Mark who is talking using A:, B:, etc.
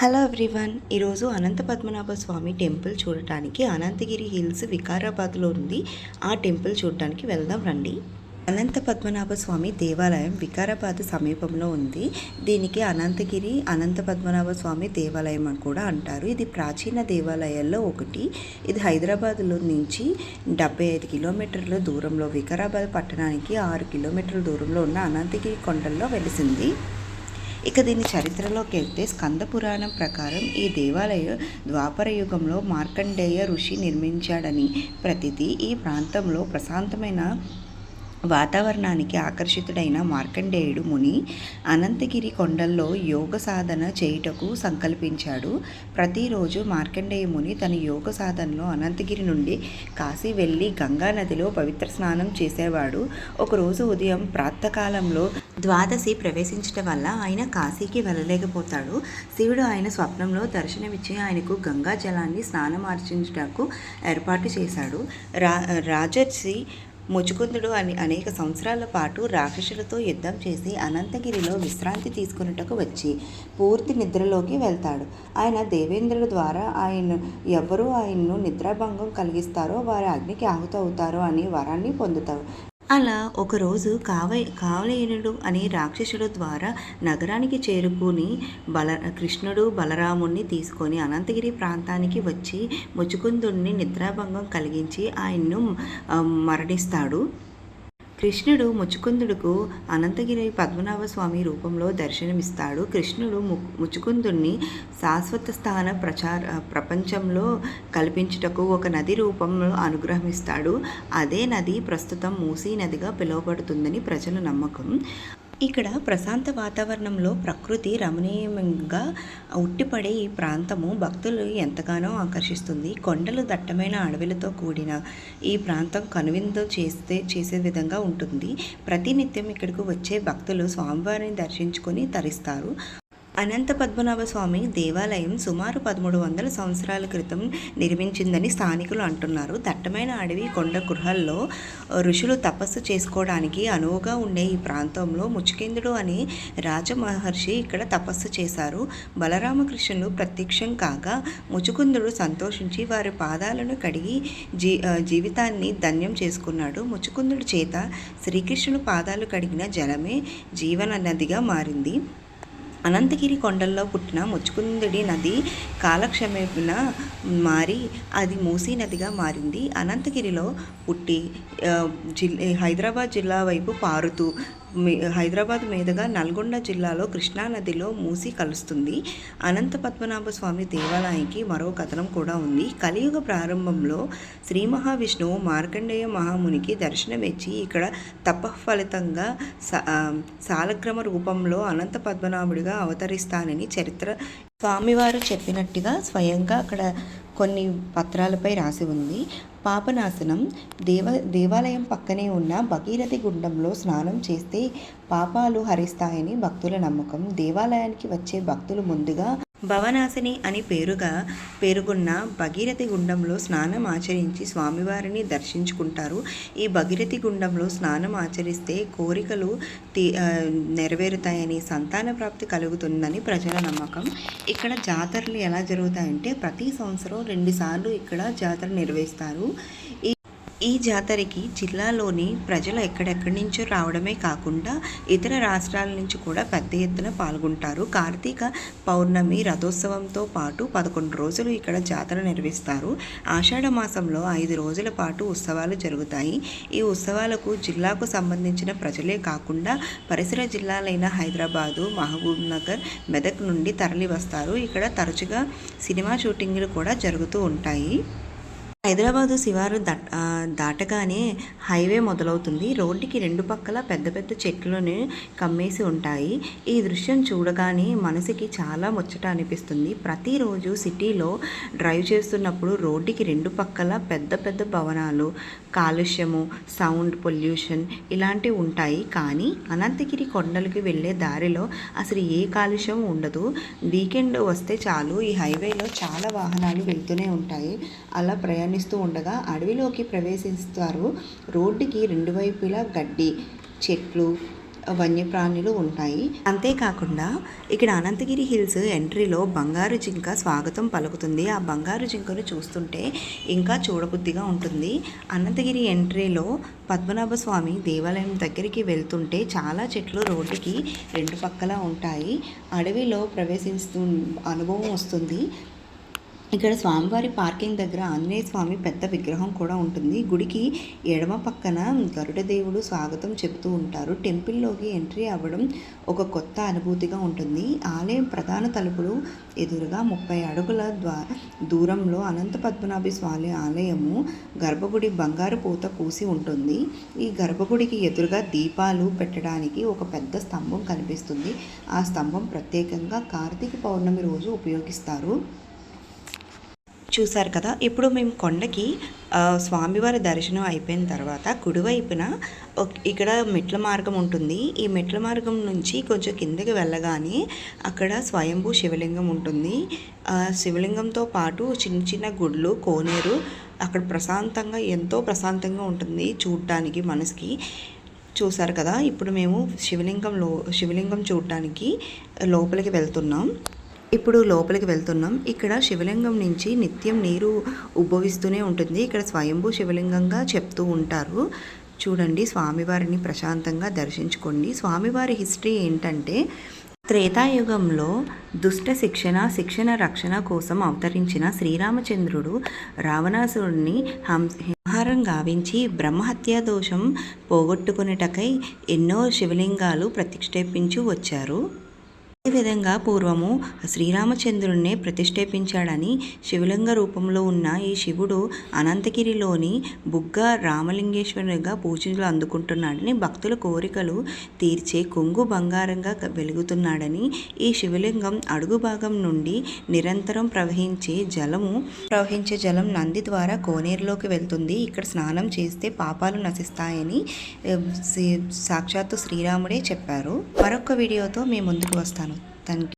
A: Hello everyone ఈరోజు అనంత పద్మనాభ స్వామి temple చూడటానికి Anantagiri hills వికారాబాద్లో ఉంది. ఆ టెంపుల్ చూడటానికి వెళ్దాం రండి. అనంత పద్మనాభ స్వామి దేవాలయం వికారాబాద్ సమీపంలో ఉంది. దీనికి అనంతగిరి అనంత పద్మనాభ స్వామి దేవాలయం అని కూడా అంటారు. ఇది ప్రాచీన దేవాలయాల్లో ఒకటి. ఇది హైదరాబాద్లో నుంచి డెబ్బై ఐదు కిలోమీటర్ల దూరంలో వికారాబాద్ పట్టణానికి ఆరు కిలోమీటర్ల దూరంలో ఉన్న అనంతగిరి కొండల్లో వెలిసింది. ఇక దీని చరిత్రలోకి వెళ్తే స్కంద పురాణం ప్రకారం ఈ దేవాలయం ద్వాపర యుగంలో మార్కండేయ ఋషి నిర్మించాడని ప్రతిది ఈ ప్రాంతంలో ప్రశాంతమైన వాతావరణానికి ఆకర్షితుడైన మార్కండేయుడు ముని అనంతగిరి కొండల్లో యోగ సాధన చేయుటకు సంకల్పించాడు. ప్రతిరోజు మార్కండేయ ముని తన యోగ సాధనలో అనంతగిరి నుండి కాశీ వెళ్ళి గంగా నదిలో పవిత్ర స్నానం చేసేవాడు. ఒకరోజు ఉదయం ప్రాతకాలంలో ద్వాదశి ప్రవేశించడం వల్ల ఆయన కాశీకి వెళ్ళలేకపోతాడు. శివుడు ఆయన స్వప్నంలో దర్శనమిచ్చి ఆయనకు గంగా జలాన్ని స్నానమార్చించుటకు ఏర్పాటు చేశాడు. రా రాజర్షి ముచుకుందుడు అని అనేక సంవత్సరాల పాటు రాక్షసులతో యుద్ధం చేసి అనంతగిరిలో విశ్రాంతి తీసుకున్నట్టుకు వచ్చి పూర్తి నిద్రలోకి వెళ్తాడు. ఆయన దేవేంద్రుడు ద్వారా ఆయన ఎవరు ఆయన్ను నిద్రాభంగం కలిగిస్తారో వారి అగ్నికి ఆహుతవుతారో అని వరాన్ని పొందుతారు. అలా ఒకరోజు కావై కావలేనుడు అనే రాక్షసుడు ద్వారా నగరానికి చేరుకుని బల కృష్ణుడు బలరాముణ్ణి తీసుకొని అనంతగిరి ప్రాంతానికి వచ్చి ముచుకుందుణ్ణి నిద్రాభంగం కలిగించి ఆయన్ను మరణిస్తాడు. కృష్ణుడు ముచుకుందుడుకు అనంతగిరి పద్మనాభ స్వామి రూపంలో దర్శనమిస్తాడు. కృష్ణుడు ము ముచుకుందుణ్ణి శాశ్వత స్థాన ప్రచార ప్రపంచంలో కల్పించుటకు ఒక నది రూపంలో అనుగ్రహమిస్తాడు. అదే నది ప్రస్తుతం మూసీ నదిగా పిలువబడుతుందని ప్రజల నమ్మకం. ఇక్కడ ప్రశాంత వాతావరణంలో ప్రకృతి రమణీయంగా ఉట్టిపడే ఈ ప్రాంతము భక్తులు ఎంతగానో ఆకర్షిస్తుంది. కొండలు దట్టమైన అడవులతో కూడిన ఈ ప్రాంతం కనువిందు చేస్తే చేసే విధంగా ఉంటుంది. ప్రతినిత్యం ఇక్కడికి వచ్చే భక్తులు స్వామివారిని దర్శించుకొని తరిస్తారు. అనంత పద్మనాభ స్వామి దేవాలయం సుమారు పదమూడు వందల సంవత్సరాల క్రితం నిర్మించిందని స్థానికులు అంటున్నారు. దట్టమైన అడవి కొండ గృహాల్లో ఋషులు తపస్సు చేసుకోవడానికి అనువుగా ఉండే ఈ ప్రాంతంలో ముచ్చుకేంద్రుడు అనే రాజమహర్షి ఇక్కడ తపస్సు చేశారు. బలరామకృష్ణులు ప్రత్యక్షం కాగా ముచుకుందుడు సంతోషించి వారి పాదాలను కడిగి జీ జీవితాన్ని ధన్యం చేసుకున్నాడు. ముచుకుందుడు చేత శ్రీకృష్ణుడు పాదాలు కడిగిన జలమే జీవన నదిగా మారింది. అనంతగిరి కొండల్లో పుట్టిన ముచ్చుకుందుడి నది కాలక్షేమేపున మారి అది మూసీ నదిగా మారింది. అనంతగిరిలో పుట్టి జిల్ హైదరాబాద్ జిల్లా వైపు పారుతూ హైదరాబాద్ మీదుగా నల్గొండ జిల్లాలో కృష్ణా నదిలో మూసి కలుస్తుంది. అనంత పద్మనాభ స్వామి దేవాలయానికి మరో కథనం కూడా ఉంది. కలియుగ ప్రారంభంలో శ్రీ మహావిష్ణువు మార్కండేయ మహామునికి దర్శనమిచ్చి ఇక్కడ తప ఫలితంగా సాలక్రమ రూపంలో అనంత పద్మనాభుడిగా అవతరిస్తానని చరిత్ర. స్వామివారు చెప్పినట్టుగా స్వయంగా అక్కడ కొన్ని పత్రాలపై రాసి ఉంది. పాపనాశనం. దేవ దేవాలయం పక్కనే ఉన్న భగీరథి గుండంలో స్నానం చేస్తే పాపాలు హరిస్తాయని భక్తుల నమ్మకం. దేవాలయానికి వచ్చే భక్తులు ముందుగా భవనాశిని అని పేరుగా పేరుగొన్న భగీరథి గుండంలో స్నానం ఆచరించి స్వామివారిని దర్శించుకుంటారు. ఈ భగీరథి గుండంలో స్నానం ఆచరిస్తే కోరికలు తీ నెరవేరుతాయని సంతాన ప్రాప్తి కలుగుతుందని ప్రజల నమ్మకం. ఇక్కడ జాతరలు ఎలా జరుగుతాయంటే ప్రతి సంవత్సరం రెండుసార్లు ఇక్కడ జాతర నిర్వహిస్తారు. ఈ ఈ జాతరకి జిల్లాలోని ప్రజలు ఎక్కడెక్కడి నుంచో రావడమే కాకుండా ఇతర రాష్ట్రాల నుంచి కూడా పెద్ద ఎత్తున పాల్గొంటారు. కార్తీక పౌర్ణమి రథోత్సవంతో పాటు పదకొండు రోజులు ఇక్కడ జాతర నిర్వహిస్తారు. ఆషాఢ మాసంలో ఐదు రోజుల పాటు ఉత్సవాలు జరుగుతాయి. ఈ ఉత్సవాలకు జిల్లాకు సంబంధించిన ప్రజలే కాకుండా పరిసర జిల్లాలైన హైదరాబాదు మహబూబ్ నగర్ మెదక్ నుండి తరలి వస్తారు ఇక్కడ తరచుగా సినిమా షూటింగ్లు కూడా జరుగుతూ ఉంటాయి. హైదరాబాదు శివారు దాటగానే హైవే మొదలవుతుంది. రోడ్డుకి రెండు పక్కల పెద్ద పెద్ద చెట్లను కమ్మేసి ఉంటాయి. ఈ దృశ్యం చూడగానే మనసుకి చాలా ముచ్చట అనిపిస్తుంది. ప్రతిరోజు సిటీలో డ్రైవ్ చేస్తున్నప్పుడు రోడ్డుకి రెండు పక్కల పెద్ద పెద్ద భవనాలు కాలుష్యము సౌండ్ పొల్యూషన్ ఇలాంటివి ఉంటాయి. కానీ అనంతగిరి కొండలకి వెళ్ళే దారిలో అసలు ఏ కాలుష్యం ఉండదు. వీకెండ్ వస్తే చాలు ఈ హైవేలో చాలా వాహనాలు వెళ్తూనే ఉంటాయి. అలా ప్రయాణిస్తూ ఉండగా అడవిలోకి ప్రవేశిస్తారు. రోడ్డుకి రెండు వైపులా గడ్డి చెట్లు వన్యప్రాణులు ఉంటాయి. అంతేకాకుండా ఇక్కడ అనంతగిరి హిల్స్ ఎంట్రీలో బంగారు జింక స్వాగతం పలుకుతుంది. ఆ బంగారు జింకను చూస్తుంటే ఇంకా చూడబుద్ధిగా ఉంటుంది. అనంతగిరి ఎంట్రీలో పద్మనాభ స్వామి దేవాలయం దగ్గరికి వెళ్తుంటే చాలా చెట్లు రోడ్డుకి రెండు పక్కల ఉంటాయి. అడవిలో ప్రవేశిస్తూ అనుభవం వస్తుంది. ఇక్కడ స్వామివారి పార్కింగ్ దగ్గర ఆంజనేయ స్వామి పెద్ద విగ్రహం కూడా ఉంటుంది. గుడికి ఎడమ పక్కన గరుడ దేవుడు స్వాగతం చెబుతూ ఉంటారు. టెంపుల్లోకి ఎంట్రీ అవ్వడం ఒక కొత్త అనుభూతిగా ఉంటుంది. ఆలయం ప్రధాన తలుపులు ఎదురుగా ముప్పై అడుగుల ద్వా దూరంలో అనంత పద్మనాభి స్వామి ఆలయము గర్భగుడి బంగారు పూత పూసి ఉంటుంది. ఈ గర్భగుడికి ఎదురుగా దీపాలు పెట్టడానికి ఒక పెద్ద స్తంభం కనిపిస్తుంది. ఆ స్తంభం ప్రత్యేకంగా కార్తీక పౌర్ణమి రోజు ఉపయోగిస్తారు. చూశారు కదా ఇప్పుడు మేము కొండకి స్వామివారి దర్శనం అయిపోయిన తర్వాత కుడివైపున ఇక్కడ మెట్ల మార్గం ఉంటుంది. ఈ మెట్ల మార్గం నుంచి కొంచెం కిందకి వెళ్ళగానే అక్కడ స్వయంభూ శివలింగం ఉంటుంది. శివలింగంతో పాటు చిన్న చిన్న గుడ్లు కోనేరు అక్కడ ప్రశాంతంగా ఎంతో ప్రశాంతంగా ఉంటుంది చూడటానికి మనసుకి. చూసారు కదా ఇప్పుడు మేము శివలింగంలో శివలింగం చూడటానికి లోపలికి వెళ్తున్నాం. ఇప్పుడు లోపలికి వెళ్తున్నాం. ఇక్కడ శివలింగం నుంచి నిత్యం నీరు ఉద్భవిస్తూనే ఉంటుంది. ఇక్కడ స్వయంభూ శివలింగంగా చెప్తూ ఉంటారు. చూడండి స్వామివారిని ప్రశాంతంగా దర్శించుకోండి. స్వామివారి హిస్టరీ ఏంటంటే త్రేతాయుగంలో దుష్ట శిక్షణ శిక్షణ రక్షణ కోసం అవతరించిన శ్రీరామచంద్రుడు రావణాసురుడిని హం సంహారం గావించి బ్రహ్మహత్యా దోషం పోగొట్టుకునేటకై ఎన్నో శివలింగాలు ప్రతిక్షేపించి వచ్చారు. అదేవిధంగా పూర్వము శ్రీరామచంద్రుణ్ణే ప్రతిష్ఠేపించాడని శివలింగ రూపంలో ఉన్న ఈ శివుడు అనంతగిరిలోని బుగ్గ రామలింగేశ్వరునిగా పూజలు అందుకుంటున్నాడని భక్తుల కోరికలు తీర్చే కొంగు బంగారంగా వెలుగుతున్నాడని ఈ శివలింగం అడుగు భాగం నుండి నిరంతరం ప్రవహించే జలము ప్రవహించే జలం నంది ద్వారా కోనేరులోకి వెళ్తుంది. ఇక్కడ స్నానం చేస్తే పాపాలు నశిస్తాయని శ్రీ- సాక్షాత్తు శ్రీరాముడే చెప్పారు. మరొక వీడియోతో మీ ముందుకు వస్తాను. Thank you